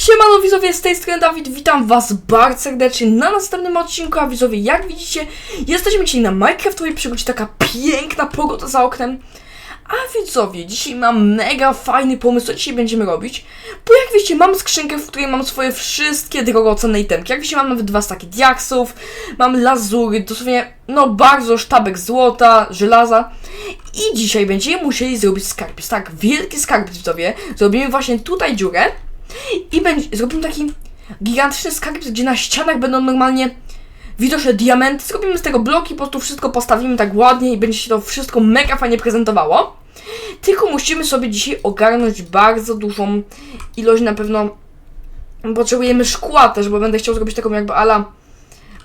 Siemano widzowie, z tej strony Dawid, witam was bardzo serdecznie na następnym odcinku, a widzowie, jak widzicie, jesteśmy dzisiaj na Minecraftowej przygodzie, taka piękna pogoda za oknem. A widzowie, dzisiaj mam mega fajny pomysł, co dzisiaj będziemy robić, bo jak wiecie, mam skrzynkę, w której mam swoje wszystkie drogocenne itemki. Jak wiecie, mam nawet dwa staki diaksów, mam lazury, dosłownie, no bardzo sztabek złota, żelaza. I dzisiaj będziemy musieli zrobić skarbiec, tak, wielki skarbiec widzowie. Zrobimy właśnie tutaj dziurę i będzie, zrobimy taki gigantyczny skarbiec, gdzie na ścianach będą normalnie widoczne diamenty. Zrobimy z tego bloki, po prostu wszystko postawimy tak ładnie i będzie się to wszystko mega fajnie prezentowało. Tylko musimy sobie dzisiaj ogarnąć bardzo dużą ilość na pewno potrzebujemy szkła też, bo będę chciał zrobić taką jakby ala,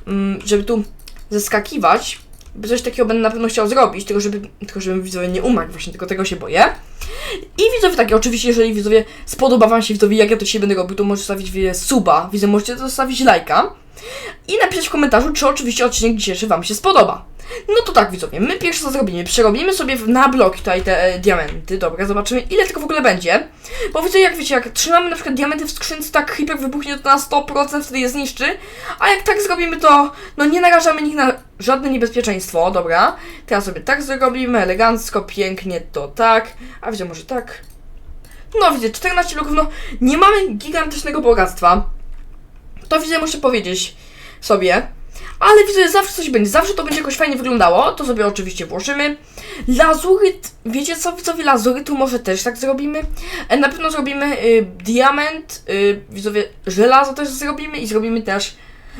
mm, żeby tu zeskakiwać. Coś takiego będę na pewno chciał zrobić, tylko żeby, tylko żebym widzowie nie umarł, właśnie tylko tego się boję. I widzowie takie, oczywiście, jeżeli widzowie spodoba wam się widzowie, jak ja to dzisiaj będę robił, to możecie zostawić suba, widzę, możecie zostawić lajka i napisać w komentarzu, czy oczywiście odcinek dzisiejszy wam się spodoba. No to tak widzowie, my pierwsze co zrobimy, przerobimy sobie na bloki tutaj te e, diamenty, dobra, zobaczymy ile tego w ogóle będzie. Bo widzę, jak wiecie, jak trzymamy na przykład diamenty w skrzynce, tak creeper wybuchnie to na 100%, wtedy je zniszczy, a jak tak zrobimy to, no nie narażamy nich na żadne niebezpieczeństwo, dobra. Teraz sobie tak zrobimy, elegancko, pięknie, to tak, a widzę, może tak. No widzę, 14 bloków, no nie mamy gigantycznego bogactwa. To widzę, muszę powiedzieć sobie. Ale widzę, że zawsze coś będzie, zawsze to będzie jakoś fajnie wyglądało. To sobie oczywiście włożymy. Lazuryt, wiecie co, widzowie, lazurytu może też tak zrobimy. E, Na pewno zrobimy y, diament, y, widzowie, żelazo też zrobimy i zrobimy też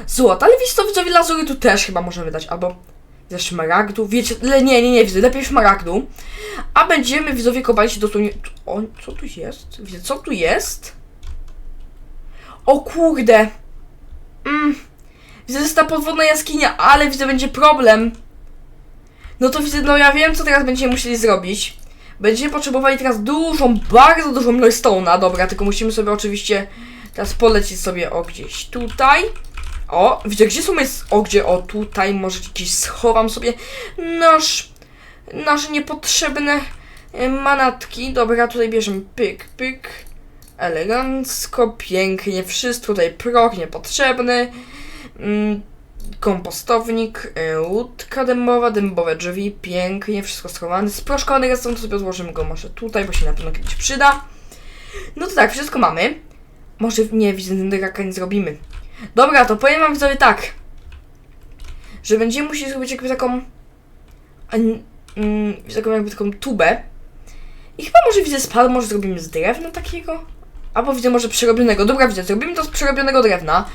złoto. Ale wiecie co, widzowie, lazurytu też chyba możemy dać, albo ze szmaragdu, wiecie, le, nie, nie, nie, widzę, lepiej szmaragdu. A będziemy, widzowie, kopali się dosłownie... O, co tu jest? Widzę, co tu jest? O kurde! Mm. Widzę, że jest ta podwodna jaskinia, ale widzę, będzie problem. No to widzę, no ja wiem, co teraz będziemy musieli zrobić. Będziemy potrzebowali teraz dużą, bardzo dużą ilość stone'a. Dobra, tylko musimy sobie oczywiście teraz polecieć sobie o gdzieś tutaj. O, widzę, gdzie są moje... O, gdzie? O, tutaj może gdzieś schowam sobie nasz... Nasze niepotrzebne y, manatki. Dobra, tutaj bierzemy pyk, pyk. Elegancko, pięknie, wszystko tutaj proch niepotrzebny. Mm, kompostownik, y, łódka dębowa, dębowe drzwi, pięknie, wszystko schowane. Sproszkowany jest, to sobie złożymy go może tutaj, bo się na pewno kiedyś przyda. No to tak, wszystko mamy. Może nie, widzę, raka nie zrobimy. Dobra, to powiem wam widzowie tak. Że będziemy musieli zrobić jakby taką... Mm, taką jakby taką tubę. I chyba może widzę spad, może zrobimy z drewna takiego? Albo widzę może przerobionego. Dobra, widzę, zrobimy to z przerobionego drewna.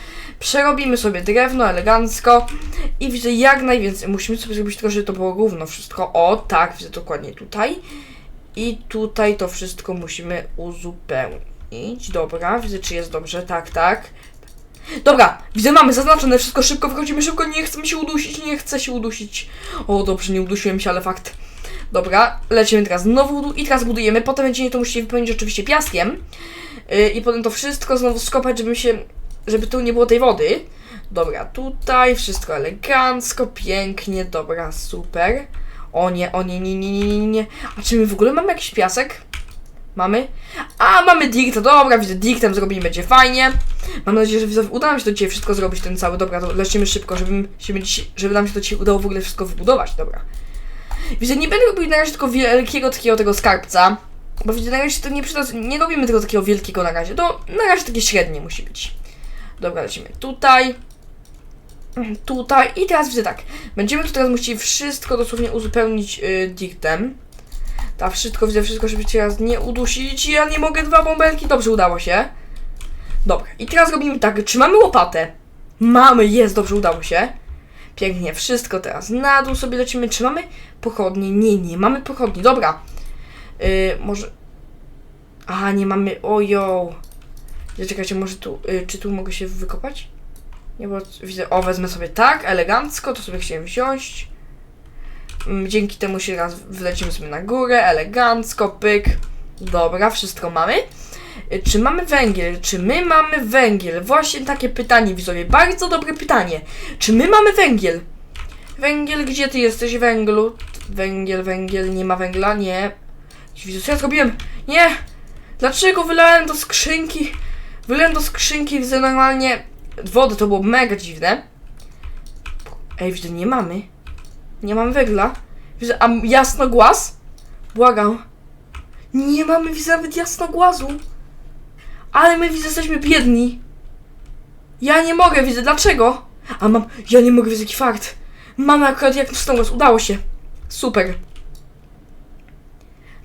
Przerobimy sobie drewno elegancko i widzę jak najwięcej. Musimy sobie zrobić tylko, żeby to było równo wszystko. O, tak, widzę dokładnie tutaj. I tutaj to wszystko musimy uzupełnić. Dobra, widzę czy jest dobrze. Tak, tak. Dobra, widzę, mamy zaznaczone wszystko, szybko wychodzimy, szybko, nie chcę mi się udusić, nie chcę się udusić. O, dobrze, nie udusiłem się, ale fakt. Dobra, lecimy teraz znowu i teraz budujemy, potem będziemy to musieli wypełnić oczywiście piaskiem. Yy, I potem to wszystko znowu skopać, żeby się, żeby tu nie było tej wody. Dobra, tutaj wszystko elegancko, pięknie, dobra, super. O nie, o nie, nie, nie, nie, nie, nie. A czy my w ogóle mamy jakiś piasek? Mamy? A, mamy dirt, dobra, widzę, dirtem zrobimy, będzie fajnie. Mam nadzieję, że uda nam się to dzisiaj wszystko zrobić, ten cały, dobra, to lecimy szybko, żeby, żeby, żeby nam się to dzisiaj udało w ogóle wszystko wybudować, dobra. Widzę, nie będę robił na razie tylko wielkiego takiego tego skarbca, bo widzę, na razie to nie przyda, nie robimy tego takiego wielkiego na razie, to na razie takie średnie musi być. Dobra, lecimy tutaj, tutaj i teraz widzę tak, będziemy tu teraz musieli wszystko dosłownie uzupełnić yy, dirtem. Ta wszystko, widzę wszystko, żeby cię teraz nie udusić, ja nie mogę, dwa bąbelki, dobrze, udało się. Dobra, i teraz robimy tak, czy mamy łopatę? Mamy, jest, dobrze, udało się. Pięknie, wszystko teraz na dół sobie lecimy. Czy mamy pochodnie? Nie, nie mamy pochodni, dobra. Yy, może... A, nie mamy, ojo. Ja, Czekajcie, może tu, yy, czy tu mogę się wykopać? Nie, bo widzę, o, wezmę sobie tak, elegancko, to sobie chciałem wziąć. Mm, Dzięki temu się raz wlecimy sobie na górę, elegancko, pyk. Dobra, wszystko mamy. Y, Czy mamy węgiel? Czy my mamy węgiel? Właśnie takie pytanie, widzowie. Bardzo dobre pytanie. Czy my mamy węgiel? Węgiel, gdzie ty jesteś, węglu? Węgiel, węgiel, nie ma węgla? Nie. Widzę, co ja zrobiłem? Nie! Dlaczego wylałem do skrzynki Wylałem do skrzynki, widzę normalnie wodę, to było mega dziwne. Ej, widzę, nie mamy. Nie mamy węgla. Widzę, a jasnogłaz? Błagam. Nie mamy, widzę, nawet jasnogłazu. Ale my, widzę, jesteśmy biedni. Ja nie mogę, widzę, dlaczego? A mam, ja nie mogę, widzę, jaki fakt. Mamy akurat jasnogłaz, udało się. Super.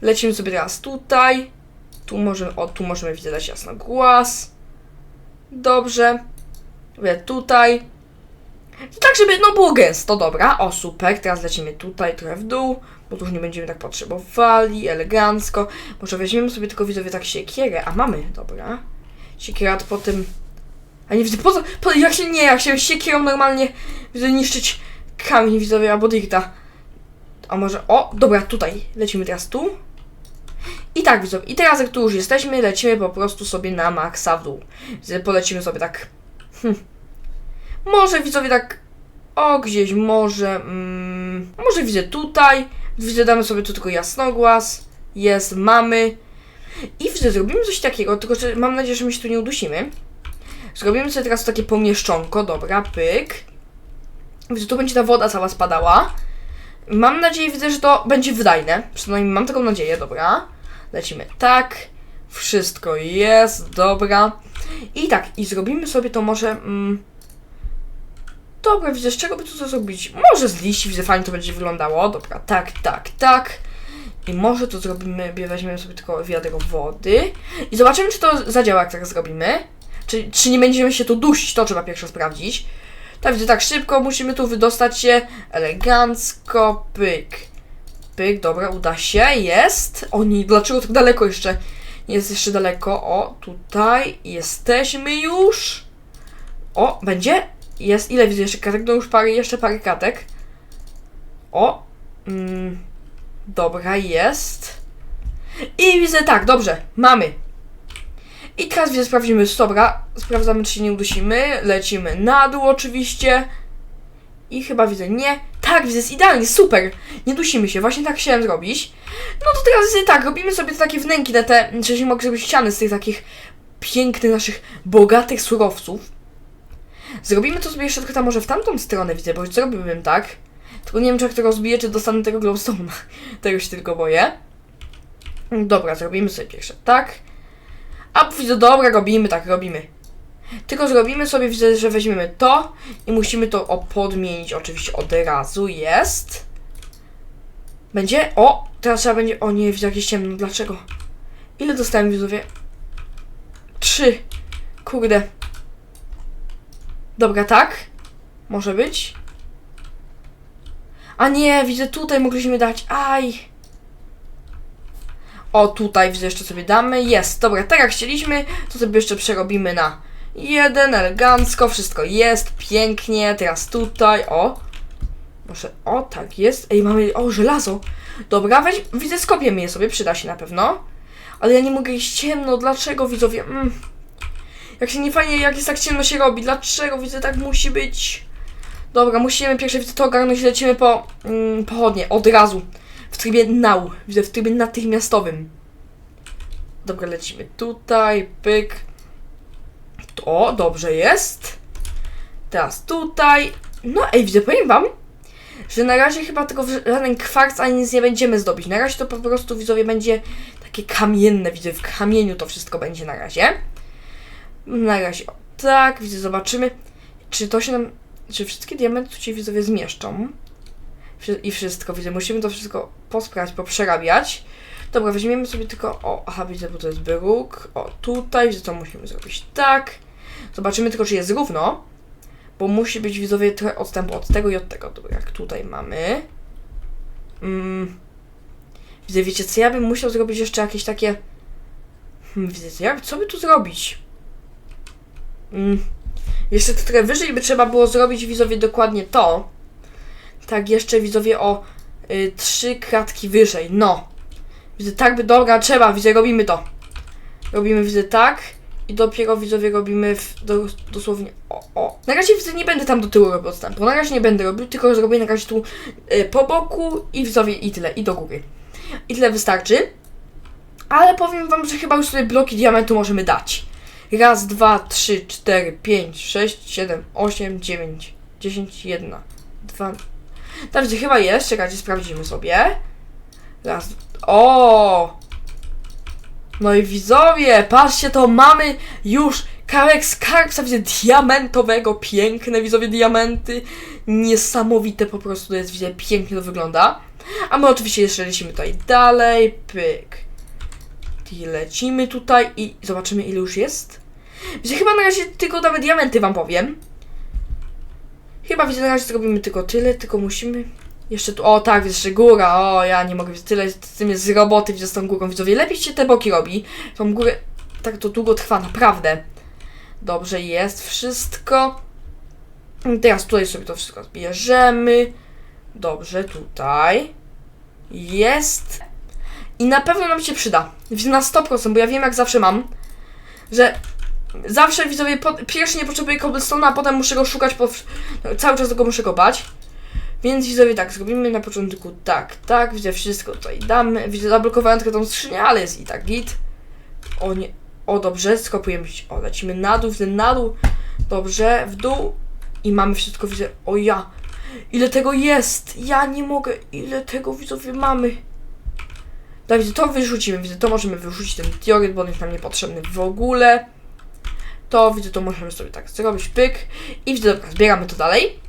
Lecimy sobie teraz tutaj. Tu możemy, o, tu możemy, widzę, dać jasnogłaz. Dobrze. Mówię tutaj. Tak, żeby no było gęsto, dobra. O, super. Teraz lecimy tutaj, trochę w dół, bo tu już nie będziemy tak potrzebowali, elegancko. Może weźmiemy sobie tylko widzowie tak siekierę, a mamy, dobra. Siekiera to potem... A nie widzę, po co, po, jak się, nie, jak się siekierą normalnie widzę niszczyć kamień widzowie albo dirta. A może, o, dobra, tutaj. Lecimy teraz tu. I tak widzowie, i teraz jak tu już jesteśmy, lecimy po prostu sobie na maksa w dół. Widzę, Polecimy sobie tak... Hm. Może widzowie tak... O, gdzieś może... Mm, może widzę tutaj. Widzę, damy sobie tu tylko jasnogłaz. Jest, mamy. I widzę, zrobimy coś takiego, tylko że mam nadzieję, że my się tu nie udusimy. Zrobimy sobie teraz takie pomieszczonko, dobra, pyk. Widzę, tu będzie ta woda cała spadała. Mam nadzieję, widzę, że to będzie wydajne. Przynajmniej mam taką nadzieję, dobra. Lecimy tak. Wszystko jest, dobra. I tak, i zrobimy sobie to może... Mm, dobra, widzę, z czego by to zrobić? Może z liści, widzę, fajnie to będzie wyglądało. Dobra, tak, tak, tak. I może to zrobimy, weźmiemy sobie tylko wiadro wody. I zobaczymy, czy to zadziała, jak tak zrobimy. Czy, czy nie będziemy się tu dusić, to trzeba pierwsze sprawdzić. Tak, widzę, tak szybko musimy tu wydostać się. Elegancko, pyk. Pyk, dobra, uda się, jest. O nie, dlaczego tak daleko jeszcze? Jest jeszcze daleko. O, tutaj jesteśmy już. O, będzie? Jest, ile widzę jeszcze katek? No już parę, jeszcze parę katek. O, mm, dobra, jest. I widzę, tak, dobrze, mamy. I teraz widzę, sprawdzimy, dobra, sprawdzamy, czy się nie udusimy. Lecimy na dół oczywiście. I chyba widzę, nie. Tak, widzę, jest idealnie, super. Nie dusimy się, właśnie tak chciałem zrobić. No to teraz tak, robimy sobie te takie wnęki na te, że się mogę zrobić ściany z tych takich pięknych, naszych, bogatych surowców. Zrobimy to sobie jeszcze trochę tam może w tamtą stronę, widzę, bo zrobiłbym tak. Tylko nie wiem, czy jak to rozbiję, czy dostanę tego glowstone'a. Tego się tylko boję. Dobra, zrobimy sobie pierwsze tak. A widzę, dobra, robimy, tak, robimy. Tylko zrobimy sobie, widzę, że weźmiemy to i musimy to podmienić oczywiście od razu, jest. Będzie, o, teraz trzeba będzie, o nie, widzę jakieś ciemno, dlaczego? Ile dostałem widzowie? Trzy. Kurde. Dobra, tak? Może być? A nie, widzę, tutaj mogliśmy dać, aj. O, tutaj widzę, jeszcze sobie damy. Jest, dobra, tak jak chcieliśmy, to sobie jeszcze przerobimy na jeden, elegancko, wszystko jest, pięknie. Teraz tutaj, o. Może, o, tak jest. Ej, mamy, o, żelazo. Dobra, weź, widzę, skopiemy je sobie, przyda się na pewno. Ale ja nie mogę iść ciemno, dlaczego, widzowie? Mm. Jak się nie fajnie, jak jest tak ciemno się robi, dlaczego, widzę, tak musi być? Dobra, musimy pierwsze, widzę, to ogarnąć, lecimy po mm, pochodnie, od razu. W trybie now, widzę, w trybie natychmiastowym. Dobra, lecimy tutaj, pyk. O, dobrze jest. Teraz tutaj. No, ej, widzę, powiem wam, że na razie chyba tego żaden kwarc ani nic nie będziemy zdobić. Na razie to po prostu, widzowie, będzie takie kamienne, widzę, w kamieniu to wszystko będzie na razie. Na razie, o, tak, widzę, zobaczymy, czy to się nam, czy wszystkie diamenty tu się, widzowie, zmieszczą. I wszystko, widzę, musimy to wszystko posprawdzić, poprzerabiać. Dobra, weźmiemy sobie tylko, o, aha, widzę, bo to jest bruk. O, tutaj, widzę, to musimy zrobić tak. Zobaczymy tylko, czy jest równo. Bo musi być widzowie trochę odstępu od tego i od tego. Dobra, jak tutaj mamy. Mm. Widzę, wiecie co, ja bym musiał zrobić jeszcze jakieś takie... Hmm, widzę, co, jak, co by tu zrobić? Mm. Jeszcze trochę wyżej by trzeba było zrobić widzowie dokładnie to. Tak, jeszcze widzowie o y, trzy kratki wyżej, no. Widzę, tak by, dobra, trzeba, widzę, robimy to. Robimy, widzę, tak. I dopiero widzowie robimy w, do, dosłownie o, o. Na razie nie będę tam do tyłu robił odstępu. Na razie nie będę robił, tylko zrobię na razie tu y, po boku i widzowie i tyle, i do góry. I tyle wystarczy. Ale powiem wam, że chyba już sobie bloki diamentu możemy dać. Raz, dwa, trzy, cztery, pięć, sześć, siedem, osiem, dziewięć, dziesięć, jedna, dwa. Widzę, chyba jest. Czekajcie, sprawdzimy sobie. Raz. O! No i widzowie, patrzcie, to mamy już kawałek skarbca, widzę, diamentowego, piękne widzowie diamenty, niesamowite po prostu, to jest, widzę, pięknie to wygląda. A my oczywiście jeszcze lecimy tutaj dalej, pyk. I lecimy tutaj i zobaczymy ile już jest. Widzę, chyba na razie tylko damy diamenty, wam powiem. Chyba widzę, na razie zrobimy tylko tyle, tylko musimy... Jeszcze tu, o tak, jeszcze góra, o ja nie mogę, tyle z tym jest z roboty, widzę z tą górą, widzowie, lepiej się te boki robi, tą górę, tak to długo trwa, naprawdę. Dobrze, jest wszystko. I Teraz tutaj sobie to wszystko zbierzemy. Dobrze, tutaj. Jest. I na pewno nam się przyda. Na 100%, bo ja wiem jak zawsze mam, że zawsze widzowie, po, pierwszy nie potrzebuję cobblestone'a, a potem muszę go szukać, po, cały czas tego muszę go bać. Więc widzowie tak, zrobimy na początku tak, tak, widzę wszystko tutaj damy. Widzę, zablokowałem tylko tą skrzynię, ale jest i tak git. O nie, o dobrze, skopujemy się, o lecimy na dół, widzę na dół, dobrze, w dół i mamy wszystko, widzę, o ja, ile tego jest, ja nie mogę, ile tego widzowie mamy. Tak, widzę, to wyrzucimy, widzę, to możemy wyrzucić ten dioryt, bo on jest nam niepotrzebny w ogóle. To widzę, to możemy sobie tak zrobić, pyk i widzę, dobra, zbieramy to dalej.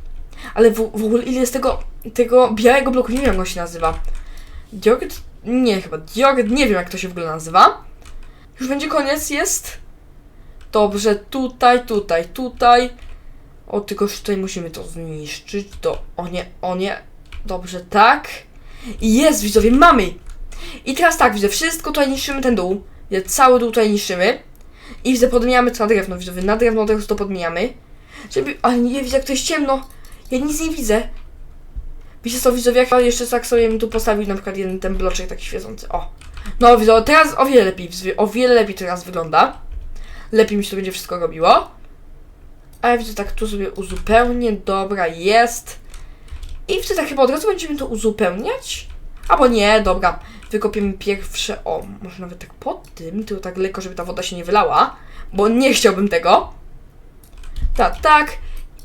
Ale w, w ogóle ile jest tego, tego białego bloku, nie wiem jak on się nazywa. Dioryt? Nie, chyba dioryt, nie wiem jak to się w ogóle nazywa. Już będzie koniec, jest. Dobrze, tutaj, tutaj, tutaj. O, tylko tutaj musimy to zniszczyć. To, o nie, o nie. Dobrze, tak. I jest, widzowie, mamy! I teraz tak, widzę, wszystko tutaj niszczymy, ten dół. Widzę, cały dół tutaj niszczymy. I widzę, podmieniamy to na drewno, widzowie, na drewno od razu to podmieniamy. Żeby, ale nie widzę, jak to jest ciemno. Ja nic nie widzę. Wiecie co, widzowie, jak jeszcze tak sobie bym tu postawił na przykład jeden ten bloczek taki świecący. O. No widzę, teraz o wiele lepiej, o wiele lepiej teraz wygląda. Lepiej mi się to będzie wszystko robiło. A ja widzę, tak tu sobie uzupełnię, dobra, jest. I wtedy tak chyba od razu będziemy to uzupełniać. Albo nie, dobra. Wykopiemy pierwsze, o, może nawet tak pod tym, tylko tak lekko, żeby ta woda się nie wylała. Bo nie chciałbym tego. Tak, tak.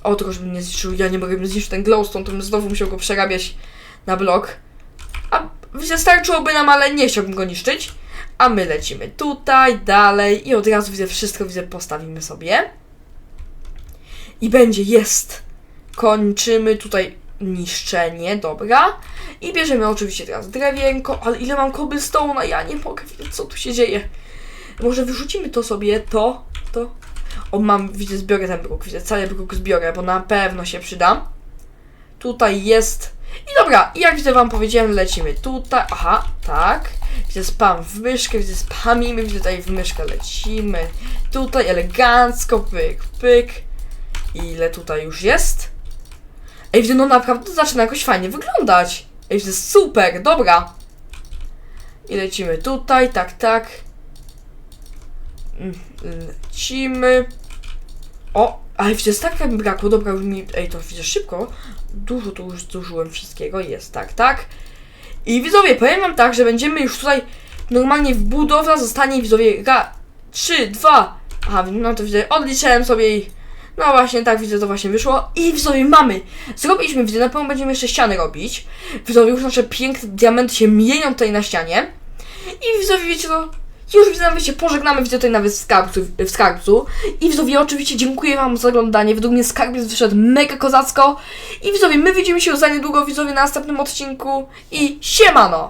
O, tylko żebym nie zniszczył, ja nie mogę zniszczyć ten glowstone, to bym znowu musiał go przerabiać na blok. A wystarczyłoby nam, ale nie chciałbym go niszczyć. A my lecimy tutaj, dalej i od razu widzę wszystko, widzę, postawimy sobie. I będzie, jest. Kończymy tutaj niszczenie, dobra. I bierzemy oczywiście teraz drewienko, ale ile mam cobblestone'a, ja nie mogę co tu się dzieje. Może wyrzucimy to sobie, to, to. O, mam, widzę, zbiorę ten bruk, widzę, cały bruk zbiorę, bo na pewno się przyda. Tutaj jest. I dobra, i jak widzę wam powiedziałem, lecimy tutaj. Aha, tak. Widzę spam w myszkę, widzę spamimy, widzę tutaj w myszkę lecimy. Tutaj elegancko, pyk, pyk. Ile tutaj już jest? Ej, widzę, no naprawdę zaczyna jakoś fajnie wyglądać. Ej, widzę, super, dobra. I lecimy tutaj, tak, tak. Mm, Lecimy. O, ale widzę, tak mi brakło, dobra, już mi, ej, to widzę szybko. Dużo tu już zużyłem wszystkiego, jest, tak, tak. I widzowie, powiem wam tak, że będziemy już tutaj normalnie w budowla zostanie, widzowie, ra, 3, 2, aha, no to widzę, odliczyłem sobie i no właśnie, tak widzę, to właśnie wyszło. I widzowie, mamy! Zrobiliśmy, widzę, na pewno będziemy jeszcze ściany robić. Widzowie, już nasze piękne diamenty się mienią tutaj na ścianie. I widzowie, wiecie co? Już widzę, się pożegnamy, widzę tutaj nawet w skarbcu, w skarbcu. I widzowie, oczywiście dziękuję wam za oglądanie. Według mnie skarbiec wyszedł mega kozacko. I widzowie, my widzimy się za niedługo, widzowie, na następnym odcinku. I siemano!